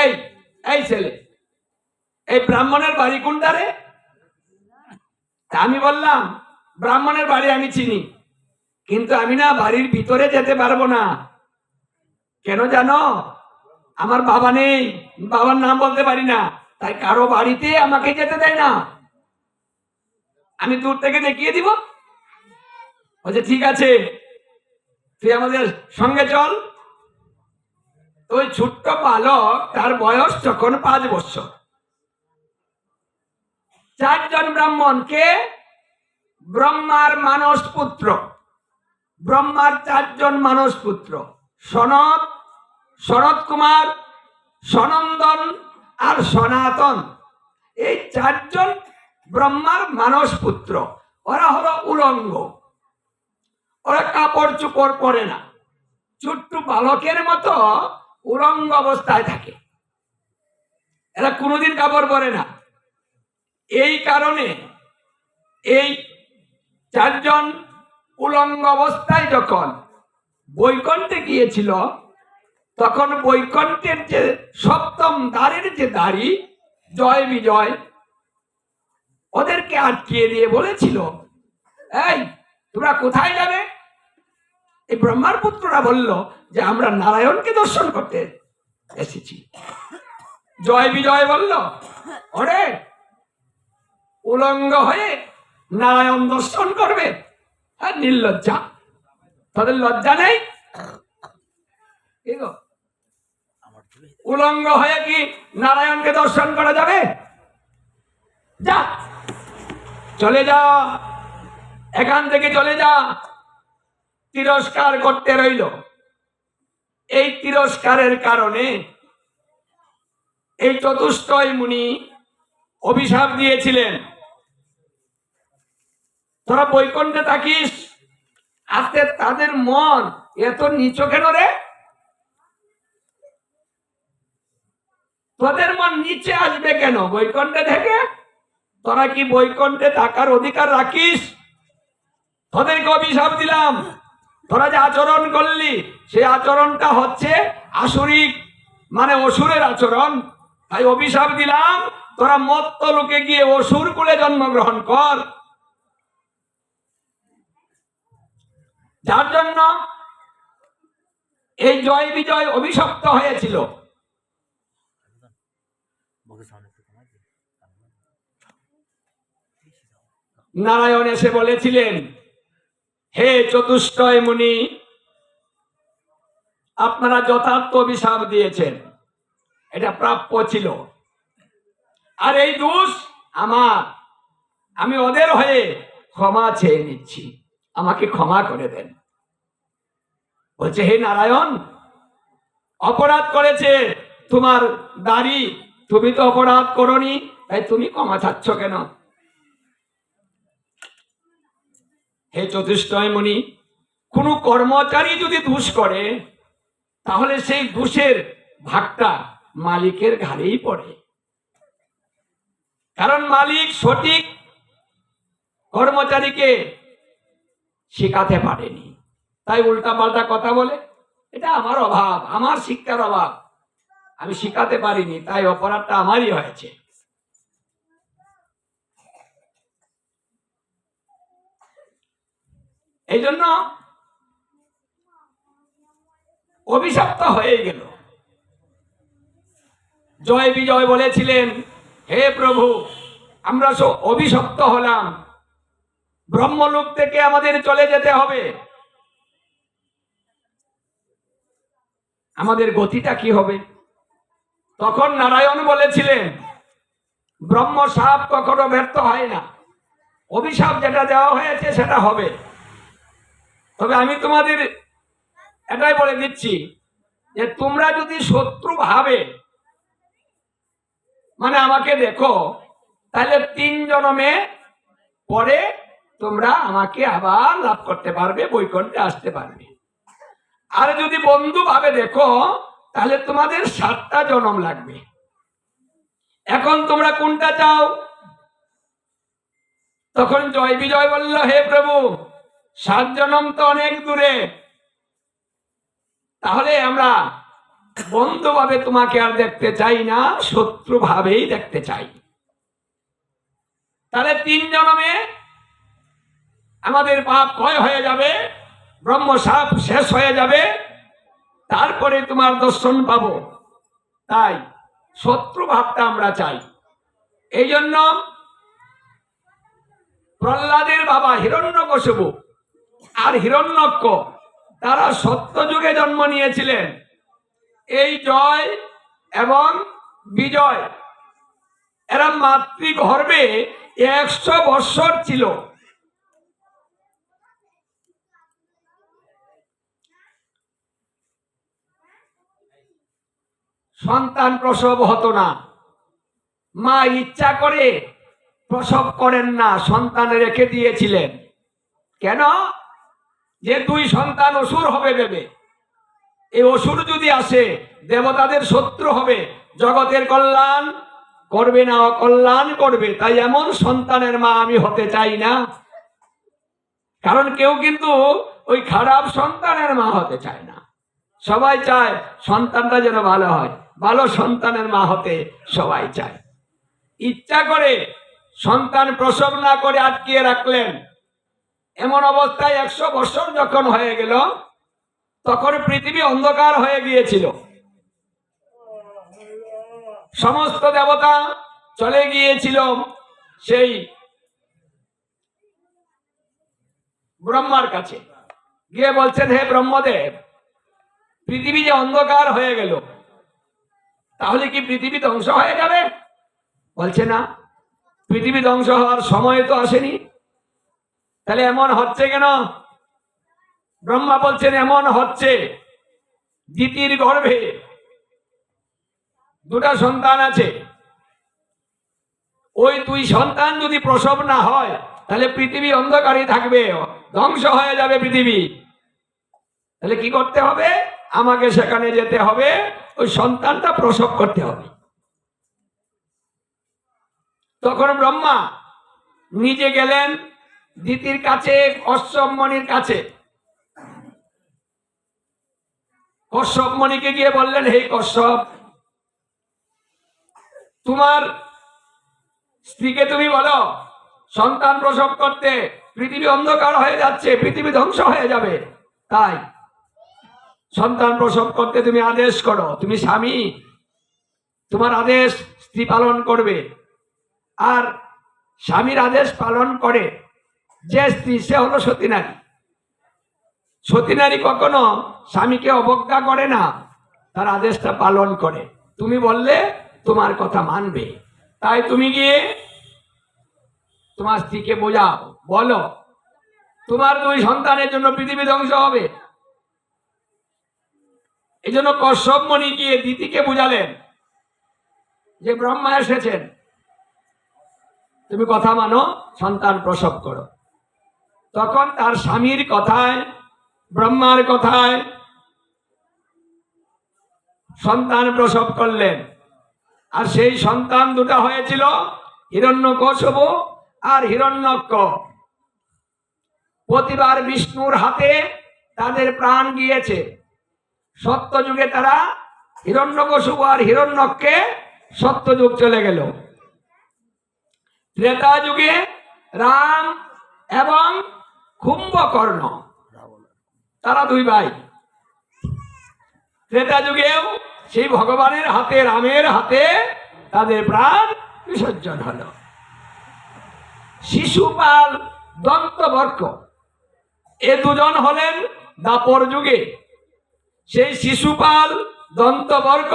এই এই ছেলে, এই ব্রাহ্মণের বাড়ি কোনটা রে? আমি বললাম, ব্রাহ্মণের বাড়ি আমি চিনি, কিন্তু আমি না বাড়ির ভিতরে যেতে পারব না। কেন জানো? আমার বাবা নেই, বাবার নাম বলতে পারি না, তাই কারও বাড়িতে আমাকে যেতে দেয় না। আমি দূর থেকে দেখিয়ে দিব। বলছে, ঠিক আছে, তুই আমাদের সঙ্গে চল। ওই ছোট্ট বালক তার বয়স তখন পাঁচ বছর। চারজন ব্রাহ্মণ কে ব্রহ্মার মানস পুত্র, ব্রহ্মার চারজন মানস পুত্র সনত শরৎ কুমার, সনন্দন আর সনাতন। এই চারজন ব্রহ্মার মানস পুত্র। ওরা হলো উলঙ্গ। ওরা কাপড় চুপড় পরে না। ছোট্ট বালকের মতো উলঙ্গ অবস্থায় থাকে। এরা কোনোদিন কাপড় পরে না। এই কারণে এই চারজন উলঙ্গ অবস্থায় যখন বৈকণ্ঠে গিয়েছিল, তখন বৈকণ্ঠের যে সপ্তম দ্বারের যে দাড়ি, জয় বিজয়, ওদেরকে আটকিয়ে দিয়ে বলেছিল, এই, তোমরা কোথায় যাবে? এই ব্রহ্মার পুত্ররা বলল যে, আমরা নারায়ণকে দর্শন করতে এসেছি। জয় বিজয় বলল ওরে উলঙ্গ হয়ে নারায়ণ দর্শন করবে। আর নির্লজ্জা। তাদের লজ্জা নেই? উলঙ্গ হয়ে কি নারায়ণকে দর্শন করা যাবে? যা, চলে যা। এখান থেকে চলে যা। তিরস্কার করতে রইল। এই তিরস্কারের কারণে এই চতুষ্টয় মুনি অভিশাপ দিয়েছিলেন। তোরা বৈকুণ্ঠে থাকিস, আজকে তাদের মন এত নিচু কেন রে? তোদের মন নিচে আসবে কেন বৈকুণ্ঠে থেকে? তোরা কি বৈকুণ্ঠে থাকার অধিকার রাখিস? তোদেরকে অভিশাপ দিলাম। তোরা যে আচরণ করলি সেই আচরণটা হচ্ছে আসরিক মানে অসুরের আচরণ। তাই অভিশাপ দিলাম, তোরা মত্ত লোকে গিয়ে অসুর কুলে জন্মগ্রহণ কর। যার জন্য এই জয় বিজয় অভিশপ্ত হয়েছিল। নারায়ণ এসে বলেছিলেন হে চতুষ্টয় মুনি, আপনারা যথার্থ অভিশাপ দিয়েছেন। এটা প্রাপ্য ছিল। আর এই দোষ আমার। আমি ওদের হয়ে ক্ষমা চেয়ে নিচ্ছি। আমাকে ক্ষমা করে দেন। বলছে, হে নারায়ণ, অপরাধ করেছে তোমার দাড়ি। তুমি তো অপরাধ করনি, তাই তুমি ক্ষমা চাচ্ছ কেন? হে চতুষ্টয় মুনি কোনো কর্মচারী যদি দোষ করে, তাহলে সেই দোষের ভাগটা মালিকের ঘাড়েই পড়ে। কারণ মালিক সঠিক কর্মচারীকে শেখাতে পারেনি। তাই উল্টা পাল্টা কথা বলে, এটা আমার অভাব, আমার শিক্ষার অভাব। আমি শিখাতে পারিনি, তাই অপরাধটা আমারই হয়েছে। এই জন্য অভিশপ্ত হয়ে গেল। জয় বিজয় বলেছিলেন, হে প্রভু, আমরা অভিশপ্ত হলাম। ব্রহ্মলোক থেকে আমাদের চলে যেতে হবে। আমাদের গতিটা কি হবে? তখন নারায়ণ বলেছিলেন ব্রহ্ম সাপ কখনো ব্যর্থ হয় না। অভিশাপ যেটা দেওয়া হয়েছে সেটা হবে। তবে আমি তোমাদের এটাই বলে দিচ্ছি যে তোমরা যদি শত্রু ভাবে মানে আমাকে দেখো, তাহলে তিন জনমে পরে তোমরা আমাকে আবার লাভ করতে পারবে, বৈকুণ্ঠে আসতে পারবে। আর যদি বন্ধু ভাবে দেখো, তাহলে তোমাদের সাতটা জনম লাগবে। এখন তোমরা কোনটা চাও? তখন জয় বিজয় বলল, হে প্রভু! সাত জনম তো অনেক দূরে। তাহলে আমরা বন্ধু ভাবে তোমাকে আর দেখতে চাই না শত্রু ভাবেই দেখতে চাই। তাহলে তিন জনমে আমাদের পাপ ক্ষয় হয়ে যাবে, ব্রহ্ম সাপ শেষ হয়ে যাবে, তারপরে তোমার দর্শন পাবো। তাই শত্রু ভাবটা আমরা চাই। এই জন্য প্রহ্লাদের বাবা হিরণ্যকশিপু আর হিরণ্যক্ষ, তারা সত্য যুগে জন্ম নিয়েছিলেন। এই জয় এবং বিজয়, এরা মাতৃগর্ভে একশো বৎসর ছিল। সন্তান প্রসব হতো না। মা ইচ্ছা করে প্রসব করেন না, সন্তান রেখে দিয়েছিলেন। কেন? যে দুই সন্তান অসুর হবে ভেবে, এই অসুর যদি আসে, দেবতাদের শত্রু হবে, জগতের কল্যাণ করবে না, অকল্যাণ করবে, তাই এমন সন্তানের মা আমি হতে চাই না। কারণ কেউ কিন্তু ওই খারাপ সন্তানের মা হতে চায় না। সবাই চায় সন্তানটা যেন ভালো হয়, ভালো সন্তানের মা হতে সবাই চায়। ইচ্ছা করে সন্তান প্রসব না করে আটকিয়ে রাখলেন এমন অবস্থায় একশো বছর যখন হয়ে গেল, তখন পৃথিবী অন্ধকার হয়ে গিয়েছিল। সমস্ত দেবতা চলে গিয়েছিল সেই ব্রহ্মার কাছে। গিয়ে বলছেন, হে ব্রহ্মদেব, পৃথিবী যে অন্ধকার হয়ে গেল, তাহলে কি পৃথিবী ধ্বংস হয়ে যাবে? বলছে, না, পৃথিবী ধ্বংস হওয়ার সময় তো আসেনি। তাহলে এমন হচ্ছে কেন? ব্রহ্মা বলছেন, এমন হচ্ছে। দিতির গর্ভে দুটা সন্তান আছে। ওই দুই সন্তান যদি প্রসব না হয়, তাহলে পৃথিবী অন্ধকারই থাকবে, ধ্বংস হয়ে যাবে পৃথিবী। তাহলে কি করতে হবে? আমাকে সেখানে যেতে হবে, ওই সন্তানটা প্রসব করতে হবে। তখন ব্রহ্মা নিজে গেলেন দিতির কাছে, কশ্যপ মণির কাছে। কশ্যপ মণিকে গিয়ে বললেন, হে কশ্যপ, তোমার স্ত্রীকে তুমি বলো, সন্তান প্রসব করতে পৃথিবী অন্ধকার হয়ে যাচ্ছে, পৃথিবী ধ্বংস হয়ে যাবে। তাই সন্তান প্রসব করতে তুমি আদেশ করো, তুমি স্বামী, তোমার আদেশ স্ত্রী পালন করবে। আর স্বামীর আদেশ পালন করে যে স্ত্রী সে হলো সতী নারী। সতী নারী কখনো স্বামীকে অবজ্ঞা করে না, তার আদেশটা পালন করে। তুমি বললে তোমার কথা মানবে। তাই তুমি গিয়ে তোমার স্ত্রীকে বোঝাও, বলো, তোমার দুই সন্তানের জন্য পৃথিবী ধ্বংস হবে। এই জন্য কশ্যপ গিয়ে দিদিকে বুঝালেন যে ব্রহ্মা এসেছেন। তুমি কথা মানো, সন্তান প্রসব করো। তখন তার স্বামীর কথায়, ব্রহ্মার কথায় সন্তান প্রসব করলেন। আর সেই সন্তান দুটা হয়েছিল হিরণ্য আর হিরণ্যক্ষ প্রতিবার বিষ্ণুর হাতে তাদের প্রাণ গিয়েছে। সত্যযুগে তারা হিরণ্যকশুপ আর হিরণ্যককে সত্যযুগ চলে গেল। ত্রেতা যুগে রাম এবং কুম্ভকর্ণ। তারা দুই ভাই। ত্রেতা যুগেও সেই ভগবানের হাতে রামের হাতে তাদের প্রাণ বিসর্জন হলো। শিশুপাল দন্তবর্ক। এ দুজন হলেন দাপর যুগে। সেই শিশুপাল দন্তবর্গ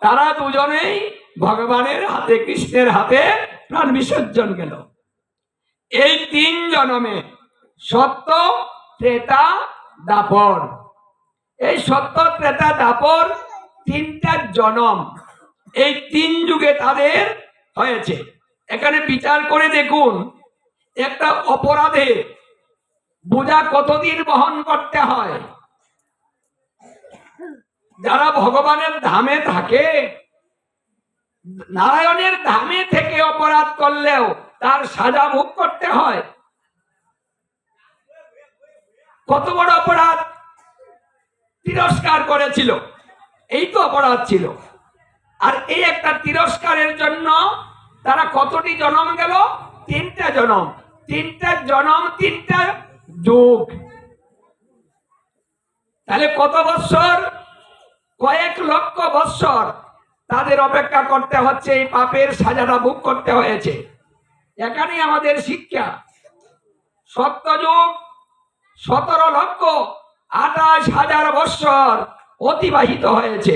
তারা দুজনেই ভগবানের হাতে কৃষ্ণের হাতে প্রাণ বিসর্জন গেল। এই তিন জনমে সত্য, ত্রেতা, দাপর। এই সত্য, ত্রেতা, দাপর তিনটা জনম। এই তিন যুগে তাদের হয়েছে। এখানে বিচার করে দেখুন, একটা অপরাধে বোঝা কতদিন বহন করতে হয়? যারা ভগবানের ধামে থাকে, নারায়ণের ধামে থেকে অপরাধ করলেও তার সাজা ভোগ করতে হয়। কত বড় অপরাধ? তিরস্কার করেছিল। এই তো অপরাধ ছিল। আর এই একটা তিরস্কারের জন্য তারা কতটি জনম গেল? তিনটা জনম। তিনটা জনম, তিনটা যুগ। তাহলে কত বৎসর? কয়েক লক্ষ বৎসর তাদের অপেক্ষা করতে হচ্ছে, এই পাপের সাজাটা ভোগ করতে হয়েছে। এখানেই আমাদের শিক্ষা। সত্যযুগ সতেরো লক্ষ আঠাশ হাজার বৎসর অতিবাহিত হয়েছে।